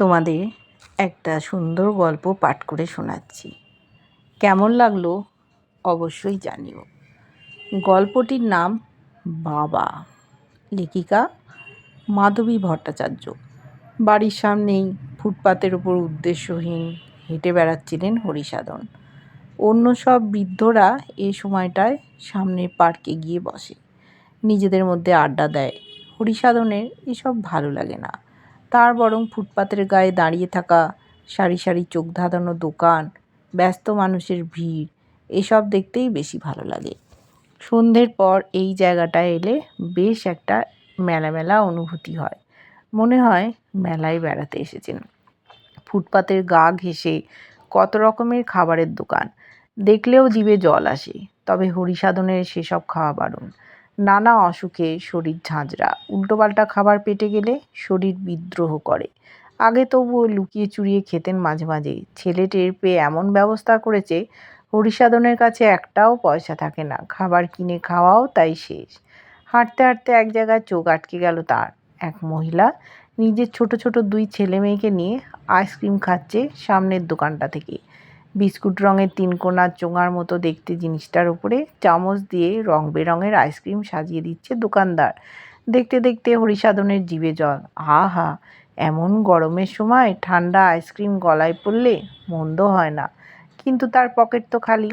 তোমাদের একটা সুন্দর গল্প পাঠ করে শোনাচ্ছি। কেমন লাগল অবশ্যই জানিও। গল্পটির নাম বাবা, লেখিকা মাধবী ভট্টাচার্য। বাড়ির সামনেই ফুটপাতের ওপর উদ্দেশ্যহীন হেঁটে বেড়াচ্ছিলেন হরিসাধন। অন্য সব বৃদ্ধরা এ সময়টায় সামনের পার্কে গিয়ে বসে। নিজেদের মধ্যে আড্ডা দেয়। হরিসাধনের এসব ভালো লাগে না। তার বরং ফুটপাতের গায়ে দাঁড়িয়ে থাকা সারি সারি চোখ ধাঁধানো দোকান, ব্যস্ত মানুষের ভিড়, এসব দেখতেই বেশি ভালো লাগে। সন্ধ্যের পর এই জায়গাটায় এলে বেশ একটা মেলা মেলা অনুভূতি হয়। মনে হয় মেলায় বেড়াতে এসেছেন। ফুটপাতের গা ঘেঁষে কত রকমের খাবারের দোকান। দেখলেও জিভে জল আসে, তবে হরিসাধনের সেসব খাওয়া বারণ। নানা অসুখে শরীর ঝাঁঝরা। উল্টোপাল্টা খাবার পেটে গেলে শরীর বিদ্রোহ করে। আগে তবুও লুকিয়ে চুরিয়ে খেতেন মাঝে মাঝে। ছেলে টের পেয়ে এমন ব্যবস্থা করেছে, হরিসাধনের কাছে একটাও পয়সা থাকে না। খাবার কিনে খাওয়াও তাই শেষ। হাঁটতে হাঁটতে এক জায়গায় চোখ আটকে গেল তার। এক মহিলা নিজের ছোট ছোট দুই ছেলে মেয়েকে নিয়ে আইসক্রিম খাচ্ছে সামনের দোকানটা থেকে। বিস্কুট রঙের তিনকোনা চোঙার মতো দেখতে জিনিসটার উপরে চামচ দিয়ে রং বেরঙের আইসক্রিম সাজিয়ে দিচ্ছে দোকানদার। দেখতে দেখতে হরিসাধনের জিভে জল। হা হা, এমন গরমের সময় ঠান্ডা আইসক্রিম গলায় পড়লে মন্দ হয় না। কিন্তু তার পকেট তো খালি।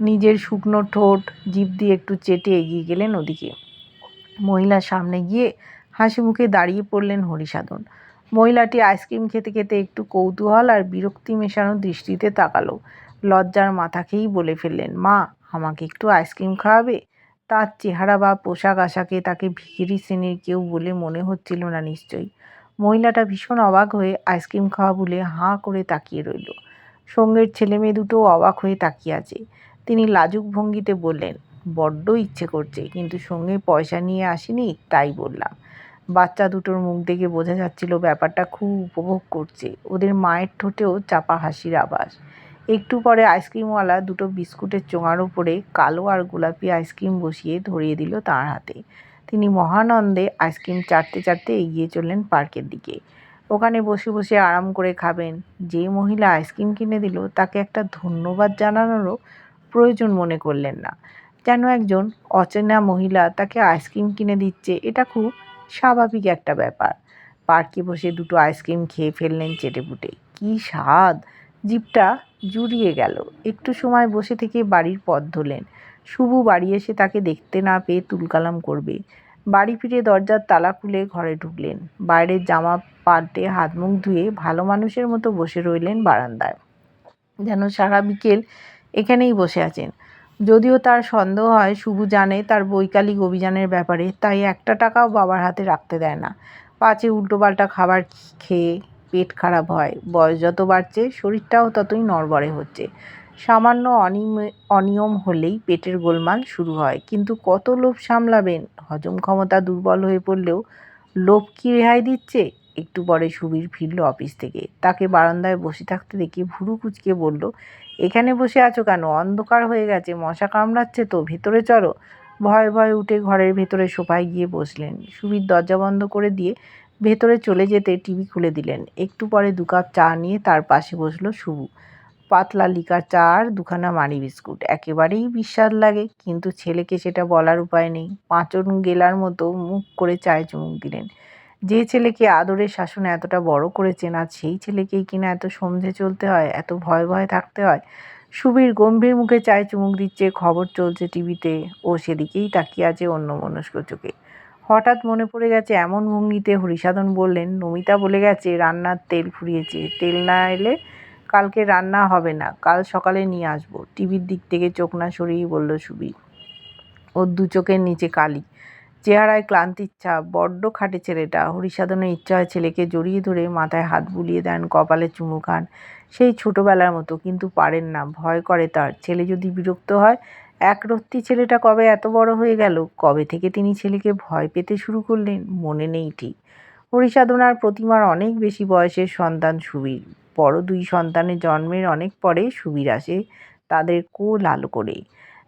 নিজের শুকনো ঠোঁট, জিভ দিয়ে একটু চেটে এগিয়ে গেলেন ওদিকে। মহিলার সামনে গিয়ে হাসি মুখে দাঁড়িয়ে পড়লেন হরিসাধন। মহিলাটি আইসক্রিম খেতে খেতে একটু কৌতূহল আর বিরক্তি মেশানো দৃষ্টিতে তাকালো। লজ্জার মাথা খেয়েই বলে ফেললেন, মা, আমাকে একটু আইসক্রিম খাওয়াবে? তার চেহারা বা পোশাক আশাকে তাকে ভিখিরি শ্রেণির কেউ বলে মনে হচ্ছিল না নিশ্চয়ই। মহিলাটা ভীষণ অবাক হয়ে আইসক্রিম খাওয়া বলে হাঁ করে তাকিয়ে রইল। সঙ্গের ছেলে মেয়ে দুটো অবাক হয়ে তাকিয়ে আছে। তিনি লাজুক ভঙ্গিতে বললেন, বড্ড ইচ্ছে করছে, কিন্তু সঙ্গে পয়সা নিয়ে আসিনি, তাই বললাম। বাচ্চা দুটোর মুখ দেখে বোঝা যাচ্ছিল ব্যাপারটা খুব উপভোগ করছে। ওদের মায়ের ঠোঁটেও চাপা হাসির আবাস একটু পরে আইসক্রিমওয়ালা দুটো বিস্কুটের চোঙার ওপরে কালো আর গোলাপি আইসক্রিম বসিয়ে ধরিয়ে দিল তার হাতে। তিনি মহানন্দে আইসক্রিম চাটতে চাটতে এগিয়ে চললেন পার্কের দিকে। ওখানে বসে বসে আরাম করে খাবেন। যে মহিলা আইসক্রিম কিনে দিল তাকে একটা ধন্যবাদ জানানোরও প্রয়োজন মনে করলেন না। যেন একজন অচেনা মহিলা তাকে আইসক্রিম কিনে দিচ্ছে, এটা খুব স্বাভাবিক একটা ব্যাপার। পার্কে বসে দুটো আইসক্রিম খেয়ে ফেললেন চেটেপুটে। কী স্বাদ! জিপটা জুড়িয়ে গেল। একটু সময় বসে থেকে বাড়ির পথ ধরলেন। শুভু বাড়ি এসে তাকে দেখতে না পেয়ে তুলকালাম করবে। বাড়ি ফিরে দরজার তালা খুলে ঘরে ঢুকলেন। বাইরের জামা পাল্টে হাত মুখ ধুয়ে ভালো মানুষের মতো বসে রইলেন বারান্দায়। যেন সারা বিকেল এখানেই বসে আছেন। যদিও তার সন্দেহ হয় শুভু জানে তার বৈকালিক অভিযানের ব্যাপারে, তাই একটা টাকাও বাবার হাতে রাখতে দেয় না। পাছে উল্টোপাল্টা খাবার খেয়ে পেট খারাপ হয়। বয়স যত বাড়ছে, শরীরটাও ততই নড়বড়ে হচ্ছে। সামান্য অনিয়ম হলেই পেটের গোলমাল শুরু হয়। কিন্তু কত লোভ সামলাবেন? হজম ক্ষমতা দুর্বল হয়ে পড়লেও লোভ কি রেহাই দিচ্ছে? একটু পরে সুবীর ফিরল অফিস থেকে। তাকে বারান্দায় বসে থাকতে দেখে ভুরু কুচকে বলল, এখানে বসে আছো কেন? অন্ধকার হয়ে গেছে, মশা কামড়াচ্ছে তো, ভেতরে চলো। ভয়ে ভয়ে উঠে ঘরের ভেতরে সোফায় গিয়ে বসলেন। সুবীর দরজা বন্ধ করে দিয়ে ভেতরে চলে যেতে টিভি খুলে দিলেন। একটু পরে দু কাপ চা নিয়ে তার পাশে বসল শুভু। পাতলা লিকার চা আর দুখানা মানি বিস্কুট, একেবারেই বিস্বাদ লাগে, কিন্তু ছেলেকে সেটা বলার উপায় নেই। পাঁচন গেলার মতো মুখ করে চায়ে চুমুক দিলেন। যে ছেলেকে আদরের শাসনে এতটা বড় করেছেন আজ সেই ছেলেকেই কিনা এত সমঝে চলতে হয়, এত ভয় ভয়ে থাকতে হয়? সুবীর গম্ভীর মুখে চায় চুমুক দিচ্ছে, খবর চলছে টিভিতে ও সেদিকেই তাকিয়ে আছে অন্য মনস্ক চোখে। হঠাৎ মনে পড়ে গেছে, এমন ভঙ্গিতে হরিসাধন বললেন, নমিতা বলে গেছে, রান্নার তেল ফুরিয়েছে, তেল না এলে কালকে রান্না হবে না, কাল সকালে নিয়ে আসব। টিভির দিক থেকে চোখ না সরিয়েই বলল সুবীর, ওর দু চোখের নিচে কালি। চেহারায় ক্লান্তির ছাপ বড্ড খাটে ছেলেটা। হরিসাধনের ইচ্ছা হয় ছেলেকে জড়িয়ে ধরে মাথায় হাত বুলিয়ে দেন, কপালে চুমু খান। সেই ছোটোবেলার মতো, কিন্তু পারেন না, ভয় করে তার। ছেলে যদি বিরক্ত হয়, একরত্তি ছেলেটা কবে এত বড় হয়ে গেল? কবে থেকে তিনি ছেলেকে ভয় পেতে শুরু করলেন? মনে নেই ঠিক। হরিসাধনার প্রতিমার অনেক বেশি বয়সের সন্তান সুবীর। বড় দুই সন্তানের জন্মের অনেক পরে সুবীর আসে তাদের কোল আলো করে।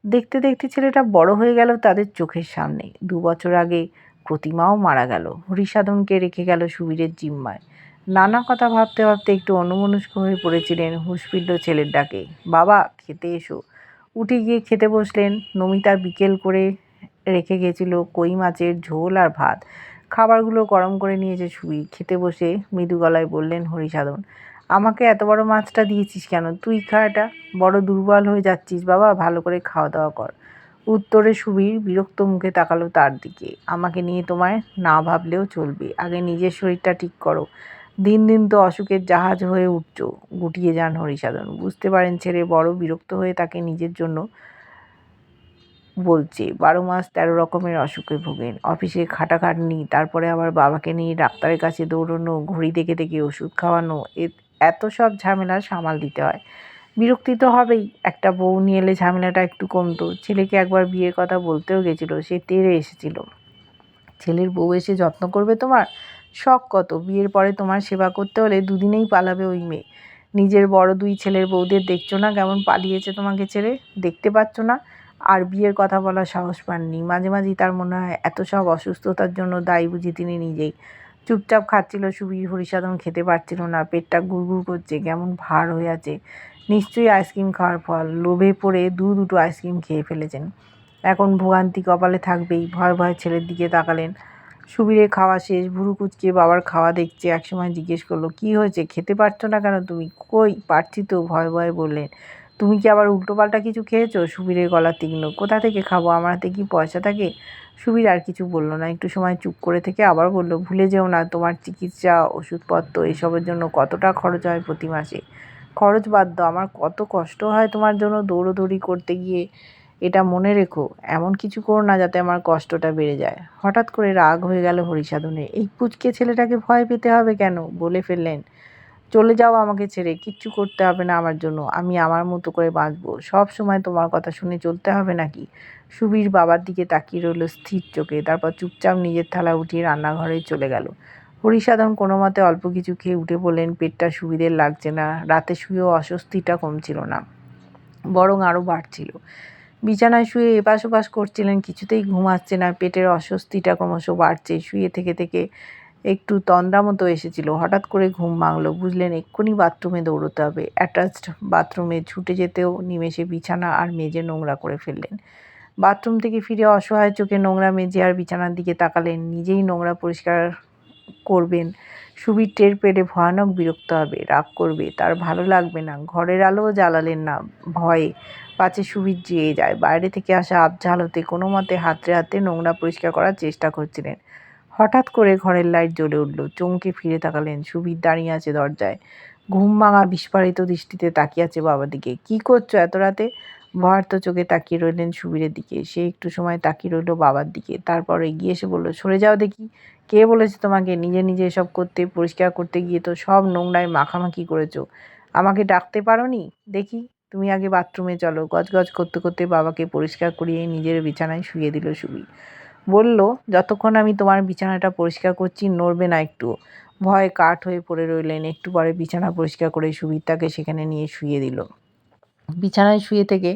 দেখতে দেখতে ছেলেটা বড় হয়ে গেল তাদের চোখের সামনে। দু বছর আগে প্রতিমাও মারা গেল। হরিসাধনকে রেখে গেল সুবীরের জিম্মায়। নানা কথা ভাবতে ভাবতে একটু অন্যমনস্ক হয়ে পড়েছিলেন ফিরল ছেলের ডাকে। বাবা, খেতে এসো। উঠে গিয়ে খেতে বসলেন। নমিতা বিকেল করে রেখে গেছিল কই মাছের ঝোল আর ভাত। খাবারগুলো গরম করে নিয়েছে সুবি খেতে বসে মৃদু গলায় বললেন, হরিসাধন আমাকে এত বড় মাছটা দিয়েছিস কেন? তুই খা এটা বড় দুর্বল হয়ে যাচ্ছিস বাবা, ভালো করে খাওয়া দাওয়া কর। উত্তরে সুবীর বিরক্ত মুখে তাকালো তার দিকে। আমাকে নিয়ে তোমায় না ভাবলেও চলবে। আগে নিজের শরীরটা ঠিক করো। দিন দিন তো অসুখের জাহাজ হয়ে উঠছ, গুটিয়ে যান হরিসাধন। বুঝতে পারেন ছেলে বড় বিরক্ত হয়ে তাকে নিজের জন্য বলছে, বারো মাস তেরো রকমের অসুখে ভোগেন। অফিসে খাটাখাটনি, তারপরে আবার বাবাকে নিয়ে ডাক্তারের কাছে দৌড়নো, ঘড়ি দেখে দেখে ওষুধ খাওয়ানো এত সব ঝামেলা সামাল দিতে হয়। বিরক্তি তো হবেই। একটা বউ নিয়ে এলে ঝামেলাটা একটু কমতো। ছেলেকে একবার বিয়ের কথা বলতেও গেছিল, সে তেরে এসেছিল। ছেলের বউ এসে যত্ন করবে তোমার? শখ কত? বিয়ের পরে তোমার সেবা করতে হলে দুদিনেই পালাবে ওই মেয়ে। নিজের বড় দুই ছেলের বউদের দেখছ না কেমন পালিয়েছে তোমাকে ছেড়ে? দেখতে পাচ্ছ না? আর বিয়ের কথা বলার সাহস পাননি। মাঝে মাঝেই তার মনে হয়, এত সব অসুস্থতার জন্য দায়ী বুঝি তিনি নিজেই। চুপচাপ খাচ্ছিল, সুবীর হরিসাধন খেতে পারছিল না, পেটটা গুড়গুড় করছে, কেমন ভার হয়ে আছে। নিশ্চয়ই আইসক্রিম খাওয়ার ফল, লোভে পড়ে দু দুটো আইসক্রিম খেয়ে ফেলেছেন। এখন ভোগান্তি কপালে থাকবেই, ভয় ভয় ছেলের দিকে তাকালেন। সুবীরের খাওয়া শেষ, ভুরু কুচকে বাবার খাওয়া দেখছে, একসময় জিজ্ঞেস করল, কি হয়েছে? খেতে পারছ না কেন তুমি? কই, পারছি তো, ভয় ভয় বললেন। তুমি কি আবার উল্টোপাল্টা কিছু খেয়েছো? সুবীরের গলা তীক্ষ্ণ। কোথা থেকে খাব? আমার হাতে কি পয়সা থাকে? সুবীর আর কিছু বলল না। একটু সময় চুপ করে থেকে আবার বলল, ভুলে যেও না, তোমার চিকিৎসা, ওষুধপত্র এসবের জন্য কতটা খরচ হয় প্রতি মাসে? খরচ বাদ দাও, আমার কত কষ্ট হয় তোমার জন্য দৌড়োদৌড়ি করতে গিয়ে। এটা মনে রেখো, এমন কিছু করো না যাতে আমার কষ্টটা বেড়ে যায়। হঠাৎ করে রাগ হয়ে গেল হরিসাধনে এই পুচকে ছেলেটাকে ভয় পেতে হবে কেন? বলে ফেললেন। চলে যাও আমাকে ছেড়ে, কিচ্ছু করতে হবে না আমার জন্য, আমি আমার মতো করে বাঁচবো। সব সময় তোমার কথা শুনে চলতে হবে নাকি? সুবীর বাবার দিকে তাকিয়ে রইল স্থির চোখে, তারপর চুপচাপ নিজের থালা উঠিয়ে রান্নাঘরে চলে গেল। হরিসাধন কোনো মতে অল্প কিছু খেয়ে উঠে বললেন পেটটা সুবিধের লাগছে না, রাতে শুয়েও অস্বস্তিটা কমছিল না, বরং আরও বাড়ছিল। বিছানায় শুয়ে এপাশ ওপাশ করছিলেন, কিছুতেই ঘুমাচ্ছে না, পেটের অস্বস্তিটা ক্রমশ বাড়ছে, শুয়ে থেকে থেকে একটু তন্দ্রা মতো এসেছিল। হঠাৎ করে ঘুম ভাঙলো। বুঝলেন, এক্ষুনি বাথরুমে দৌড়তে হবে। অ্যাটাচড বাথরুমে ছুটে যেতেও নিমেষে বিছানা আর মেঝে নোংরা করে ফেললেন। বাথরুম থেকে ফিরে অসহায় চোখে নোংরা মেজে আর বিছানার দিকে তাকালেন। নিজেই নোংরা পরিষ্কার করবেন। সুবির টের পেলে ভয়ানক বিরক্ত হবে, রাগ করবে। তার ভালো লাগবে না। ঘরের আলোও জ্বালালেন না। ভয়ে পাছে সুবির যেয়ে যায়। বাইরে থেকে আসা আবঝাল হতে কোনো মতে হাতে হাতে নোংরা পরিষ্কার করার চেষ্টা করছিলেন। হঠাৎ করে ঘরের লাইট জ্বলে উঠল। চমকে ফিরে তাকালেন। সুবীর দাঁড়িয়ে আছে দরজায়। ঘুম ভাঙা বিস্ফারিত দৃষ্টিতে তাকিয়ে আছে বাবার দিকে। কি করছ এত রাতে? ভয়ার্ত চোখে তাকিয়ে রইলেন সুবীরের দিকে। সে একটু সময় তাকিয়ে রইল বাবার দিকে। তারপর এগিয়ে এসে বলল, সরে যাও দেখি। কে বলেছে তোমাকে? নিজে নিজে এসব করতে, পরিষ্কার করতে গিয়ে তো সব নোংরায় মাখামাখি করেছ। আমাকে ডাকতে পারো নি দেখি, তুমি আগে বাথরুমে চলো। গজগজ করতে করতে বাবাকে পরিষ্কার করিয়ে নিজের বিছানায় শুয়ে দিল সুবি বলল, যতক্ষণ আমি তোমার বিছানাটা পরিষ্কার করছি, নড়বে না একটু। ভয়ে কাঠ হয়ে পড়ে রইলেন একটু পরে বিছানা পরিষ্কার করে সুবিরটাকে সেখানে নিয়ে শুয়ে দিল। বিছানায় শুয়ে থেকে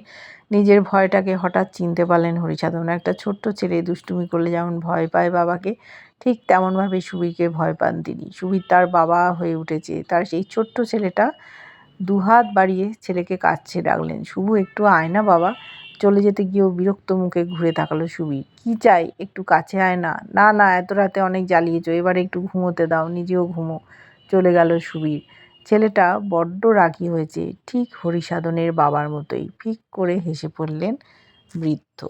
নিজের ভয়টাকে হঠাৎ চিনতে পারলেন হরিসাধন। একটা ছোট্ট ছেলে দুষ্টুমি করলে যেমন ভয় পায় বাবাকে, ঠিক তেমনভাবে সুবীরকে ভয় পান তিনি। সুবীর তার বাবা হয়ে উঠেছে। তার সেই ছোট্ট ছেলেটা দুহাত বাড়িয়ে ছেলেকে কাছে ডাকলেন, শুভু, একটু আয় না বাবা। চলে যেতে গিয়েও বিরক্ত মুখে ঘুরে তাকালো সুবীর কি চাই? একটু কাছে আয় না। না না, এত রাতে অনেক জ্বালিয়েছ। এবার একটু ঘুমোতে দাও, নিজেও ঘুমো। চলে গেল সুবীর ছেলেটা বড্ড রাগি হয়েছে, ঠিক হরিসাধনের বাবার মতোই। ফিক করে হেসে পড়লেন বৃদ্ধ।